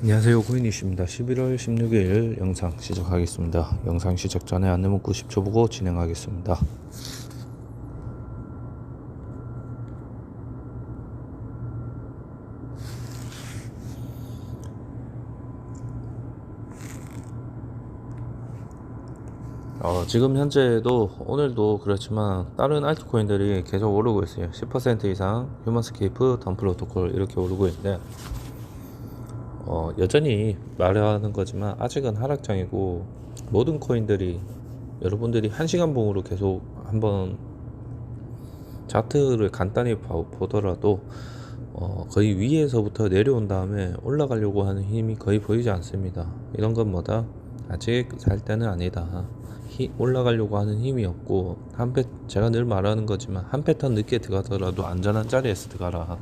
안녕하세요. 고인이십니다. 11월 16일 영상 시작하겠습니다. 영상 시작 전에 안내 문구 10초 보고 진행하겠습니다. 어, 지금 현재도 오늘도 그렇지만 다른 알트코인들이 계속 오르고 있어요. 10% 이상 휴먼스케이프 덤플로토콜 이렇게 오르고 있는데 어, 여전히 말하는 거지만 아직은 하락장이고 모든 코인들이 여러분들이 한 시간 봉으로 계속 한번 차트를 간단히 봐- 보더라도 어, 거의 위에서부터 내려온 다음에 올라가려고 하는 힘이 거의 보이지 않습니다. 이런 건 뭐다? 아직 살 때는 아니다. 히- 올라가려고 하는 힘이 없고 한 패, 제가 늘 말하는 거지만 한 패턴 늦게 들어가더라도 안전한 자리에서 들어가라.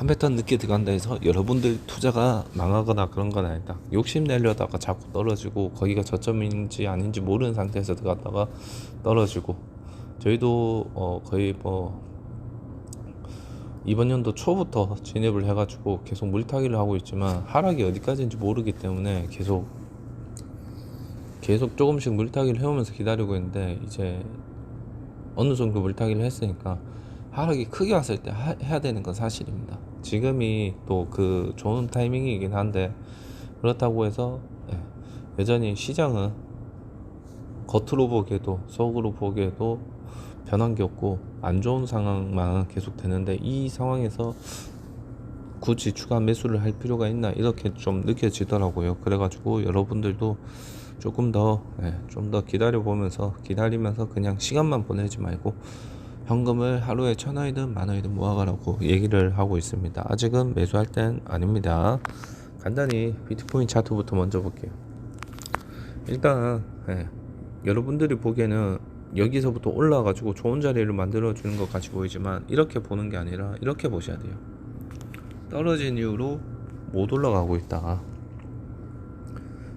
한 패턴 늦게 들어간다 해서 여러분들 투자가 망하거나 그런 건 아니다. 욕심 내려다가 자꾸 떨어지고 거기가 저점인지 아닌지 모르는 상태에서 들어갔다가 떨어지고 저희도 어 거의 뭐 이번 연도 초부터 진입을 해가지고 계속 물타기를 하고 있지만 하락이 어디까지인지 모르기 때문에 계속 계속 조금씩 물타기를 해오면서 기다리고 있는데 이제 어느 정도 물타기를 했으니까 하락이 크게 왔을 때 하- 해야 되는 건 사실입니다. 지금이 또 그 좋은 타이밍이긴 한데 그렇다고 해서 예, 여전히 시장은 겉으로 보기에도 속으로 보기에도 변한 게 없고 안 좋은 상황만 계속 되는데 이 상황에서 굳이 추가 매수를 할 필요가 있나 이렇게 좀 느껴지더라고요. 그래가지고 여러분들도 조금 더 좀더 기다려 보면서 기다리면서 그냥 시간만 보내지 말고 현금을 하루에 천 원이든 만 원이든 모아가라고 얘기를 하고 있습니다. 아직은 매수할 땐 아닙니다. 간단히 비트코인 차트부터 먼저 볼게요. 일단 예, 여러분들이 보기에는 여기서부터 올라가지고 좋은 자리를 만들어 주는 것 같이 보이지만 이렇게 보는 게 아니라 이렇게 보셔야 돼요. 떨어진 이후로 못 올라가고 있다.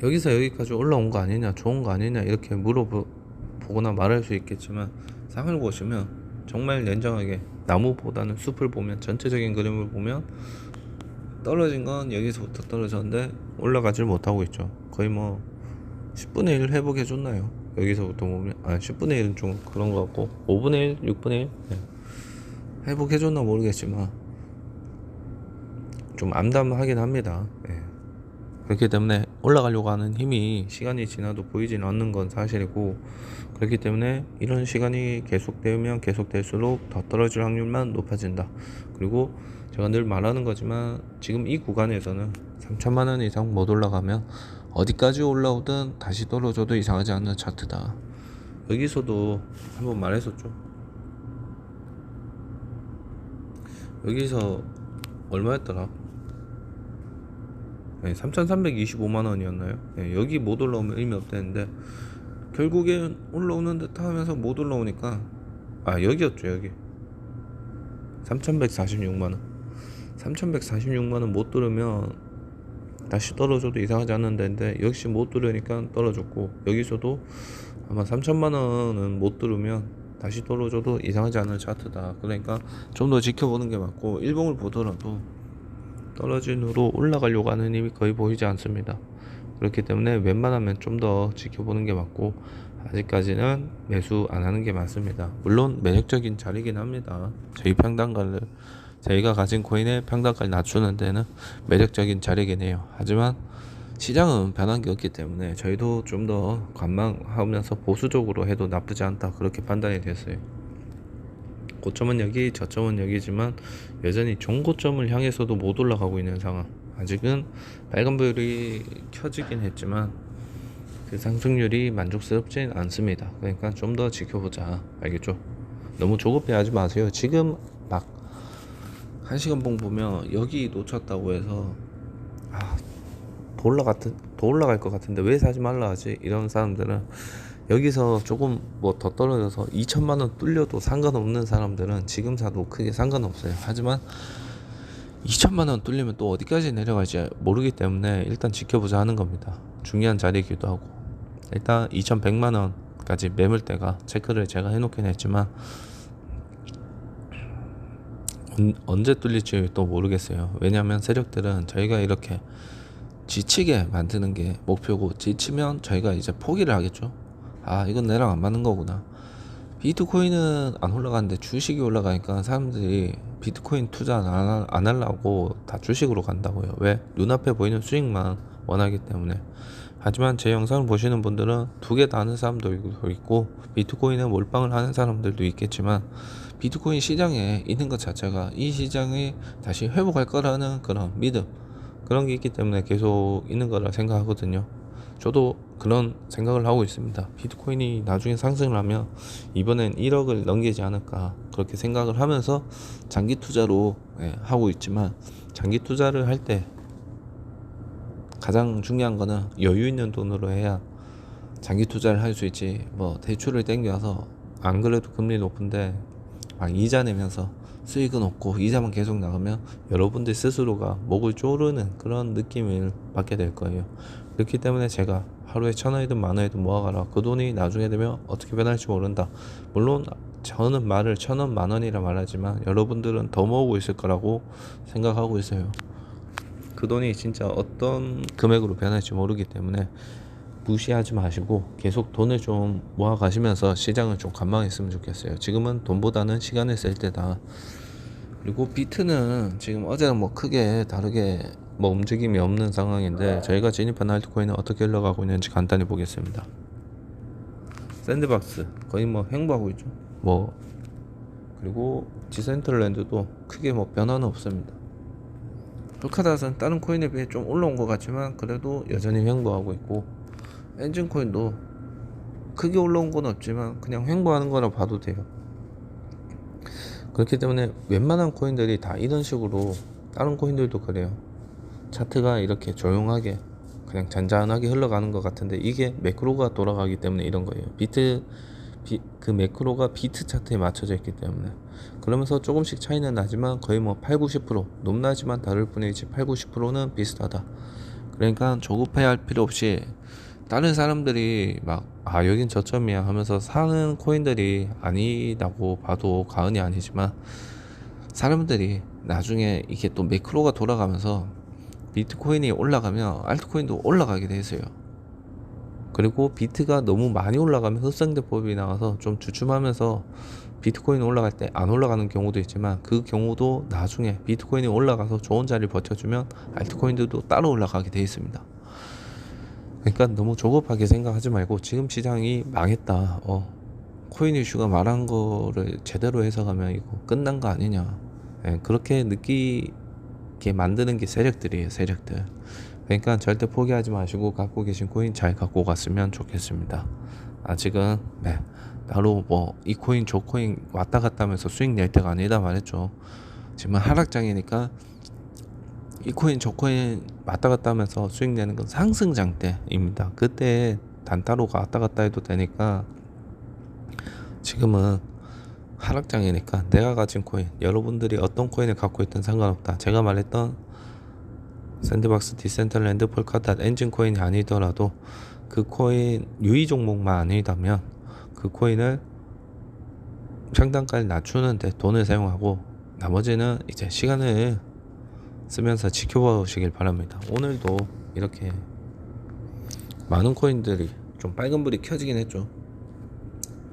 여기서 여기까지 올라온 거 아니냐, 좋은 거 아니냐 이렇게 물어보거나 말할 수 있겠지만 상을 보시면 정말 냉정하게 나무보다는 숲을 보면 전체적인 그림을 보면 떨어진 건 여기서부터 떨어졌는데 올라가질 못하고 있죠. 거의 뭐 10분의 1 회복해 줬나요? 여기서부터 보면 아 10분의 1은 좀 그런 것 같고 5분의 1, 6분의 1 네. 회복해 줬나 모르겠지만 좀 암담하긴 합니다. 예. 그렇기 때문에 올라가려고 하는 힘이 시간이 지나도 보이진 않는 건 사실이고 그렇기 때문에 이런 시간이 계속되면 계속될수록 더 떨어질 확률만 높아진다. 그리고 제가 늘 말하는 거지만 지금 이 구간에서는 3천만 원 이상 못 올라가면 어디까지 올라오든 다시 떨어져도 이상하지 않는 차트다. 여기서도 한번 말했었죠. 여기서 얼마였더라? 네, 3,325만 원이었나요? 네, 여기 못 올라오면 의미 없다는데 결국엔 올라오는 듯 하면서 못 올라오니까 아 여기였죠 여기. 3,146만 원. 3,146만 원 못 들으면 다시 떨어져도 이상하지 않는 데인데 역시 못 들으니까 떨어졌고 여기서도 아마 3천만 원은 못 들으면 다시 떨어져도 이상하지 않은 차트다. 그러니까 좀 더 지켜보는 게 맞고 일봉을 보더라도 떨어진 후로 올라가려고 하는 힘이 거의 보이지 않습니다. 그렇기 때문에 웬만하면 좀 더 지켜보는 게 맞고 아직까지는 매수 안 하는 게 맞습니다. 물론 매력적인 자리긴 합니다. 저희 평단가를 저희가 가진 코인의 평단가를 낮추는 데는 매력적인 자리긴 해요. 하지만 시장은 변한 게 없기 때문에 저희도 좀 더 관망하면서 보수적으로 해도 나쁘지 않다 그렇게 판단이 됐어요. 고점은 여기, 저점은 여기지만 여전히 종고점을 향해서도 못 올라가고 있는 상황. 아직은 빨간불이 켜지긴 했지만 그 상승률이 만족스럽진 않습니다. 그러니까 좀 더 지켜보자. 알겠죠? 너무 조급해 하지 마세요. 지금 막한 시간 봉 보면 여기 놓쳤다고 해서 아, 더 올라갈 것 같은데 왜 사지 말라 하지? 이런 사람들은 여기서 조금 뭐 더 떨어져서 2천만 원 뚫려도 상관없는 사람들은 지금 사도 크게 상관없어요. 하지만 2천만 원 뚫리면 또 어디까지 내려갈지 모르기 때문에 일단 지켜보자 하는 겁니다. 중요한 자리이기도 하고 일단 2,100만 원까지 매물대가 체크를 제가 해놓긴 했지만 언- 언제 뚫릴지 또 모르겠어요. 왜냐하면 세력들은 저희가 이렇게 지치게 만드는 게 목표고 지치면 저희가 이제 포기를 하겠죠. 아 이건 내랑 안 맞는 거구나. 비트코인은 안 올라가는데 주식이 올라가니까 사람들이 비트코인 투자 안, 하- 안 하려고 다 주식으로 간다고요. 왜? 눈앞에 보이는 수익만 원하기 때문에. 하지만 제 영상을 보시는 분들은 두 개 다 하는 사람도 있고 비트코인에 몰빵을 하는 사람들도 있겠지만 비트코인 시장에 있는 것 자체가 이 시장이 다시 회복할 거라는 그런 믿음 그런 게 있기 때문에 계속 있는 거라 생각하거든요. 저도 그런 생각을 하고 있습니다. 비트코인이 나중에 상승을 하면 이번엔 1억을 넘기지 않을까 그렇게 생각을 하면서 장기 투자로 예, 하고 있지만 장기 투자를 할 때 가장 중요한 거는 여유 있는 돈으로 해야 장기 투자를 할 수 있지 뭐 대출을 땡겨서 안 그래도 금리 높은데 막 이자 내면서 수익은 없고 이자만 계속 나가면 여러분들 스스로가 목을 조르는 그런 느낌을 받게 될 거예요. 그렇기 때문에 제가 하루에 천 원이든 만 원이든 모아가라. 그 돈이 나중에 되면 어떻게 변할지 모른다. 물론 저는 말을 천 원, 만 원이라 말하지만 여러분들은 더 모으고 있을 거라고 생각하고 있어요. 그 돈이 진짜 어떤 금액으로 변할지 모르기 때문에 무시하지 마시고 계속 돈을 좀 모아 가시면서 시장을 좀 관망했으면 좋겠어요. 지금은 돈보다는 시간을 쓸 때다. 그리고 비트는 지금 어제랑 뭐 크게 다르게 뭐 움직임이 없는 상황인데 저희가 진입한 알트코인은 어떻게 흘러가고 있는지 간단히 보겠습니다. 샌드박스 거의 뭐 횡보하고 있죠. 뭐 그리고 디센트럴랜드도 크게 뭐 변화는 없습니다. 폴카닷은 다른 코인에 비해 좀 올라온 것 같지만 그래도 여전히 횡보하고 있고 엔진 코인도 크게 올라온 건 없지만 그냥 횡보하는 거라 봐도 돼요. 그렇기 때문에 웬만한 코인들이 다 이런 식으로 다른 코인들도 그래요. 차트가 이렇게 조용하게 그냥 잔잔하게 흘러가는 것 같은데 이게 매크로가 돌아가기 때문에 이런 거예요. 비트 비, 그 매크로가 비트 차트에 맞춰져 있기 때문에 그러면서 조금씩 차이는 나지만 거의 뭐 8, 90% 높나지만 다를 뿐이지 8, 90%는 비슷하다. 그러니까 조급해할 필요 없이 다른 사람들이 막 아 여긴 저점이야 하면서 사는 코인들이 아니라고 봐도 과언이 아니지만 사람들이 나중에 이게 또 매크로가 돌아가면서 비트코인이 올라가면 알트코인도 올라가게 돼 있어요. 그리고 비트가 너무 많이 올라가면 흡상대법이 나와서 좀 주춤하면서 비트코인 올라갈 때 안 올라가는 경우도 있지만 그 경우도 나중에 비트코인이 올라가서 좋은 자리를 버텨주면 알트코인들도 따로 올라가게 돼 있습니다. 그러니까 너무 조급하게 생각하지 말고 지금 시장이 망했다. 어, 코인 이슈가 말한 거를 제대로 해석하면 이거 끝난 거 아니냐. 예, 그렇게 느끼게 만드는 게 세력들이에요, 세력들. 그러니까 절대 포기하지 마시고 갖고 계신 코인 잘 갖고 갔으면 좋겠습니다. 아직은 네, 나로 뭐 이 코인 저 코인 왔다 갔다 하면서 수익 낼 때가 아니다 말했죠. 지금 하락장이니까 이 코인 저 코인 왔다 갔다 하면서 수익 내는 건 상승장 때입니다. 그때 단타로가 왔다 갔다 해도 되니까 지금은 하락장이니까 내가 가진 코인 여러분들이 어떤 코인을 갖고 있든 상관없다. 제가 말했던 샌드박스, 디센트럴랜드, 폴카닷, 엔진 코인이 아니더라도 그 코인 유의 종목만 아니다면 그 코인을 평단가를 낮추는데 돈을 사용하고 나머지는 이제 시간을 쓰면서 지켜보시길 바랍니다. 오늘도 이렇게 많은 코인들이 좀 빨간불이 켜지긴 했죠.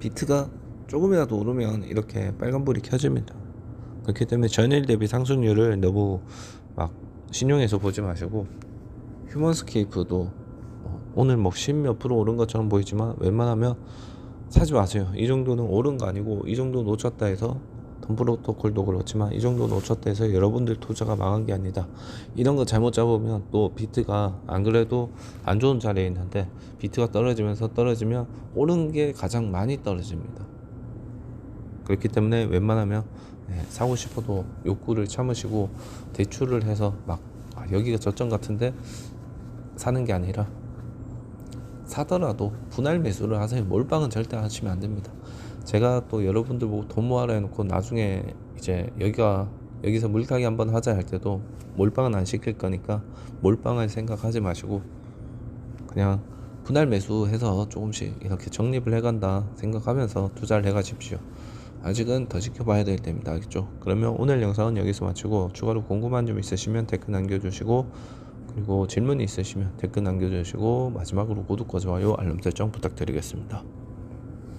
비트가 조금이라도 오르면 이렇게 빨간불이 켜집니다. 그렇기 때문에 전일 대비 상승률을 너무 막 신용해서 보지 마시고 휴먼스케이프도 뭐 오늘 뭐 10몇 프로 오른 것처럼 보이지만 웬만하면 사지 마세요. 이 정도는 오른 거 아니고 이 정도 놓쳤다 해서 덤프로토콜도 그렇지만 이 정도 놓쳤다 해서 여러분들 투자가 망한 게 아니다. 이런 거 잘못 잡으면 또 비트가 안 그래도 안 좋은 자리에 있는데 비트가 떨어지면서 떨어지면 오른 게 가장 많이 떨어집니다. 그렇기 때문에 웬만하면 네, 사고 싶어도 욕구를 참으시고 대출을 해서 막 아, 여기가 저점 같은데 사는 게 아니라 사더라도 분할 매수를 하세요. 몰빵은 절대 하시면 안 됩니다. 제가 또 여러분들 보고 돈 모아라 해놓고 나중에 이제 여기가 여기서 물타기 한번 하자 할 때도 몰빵은 안 시킬 거니까 몰빵할 생각하지 마시고 그냥 분할 매수해서 조금씩 이렇게 적립을 해간다 생각하면서 투자를 해가십시오. 아직은 더 지켜봐야 될 때입니다. 알겠죠? 그러면 오늘 영상은 여기서 마치고 추가로 궁금한 점 있으시면 댓글 남겨주시고 그리고 질문이 있으시면 댓글 남겨주시고 마지막으로 구독과 좋아요 알람 설정 부탁드리겠습니다.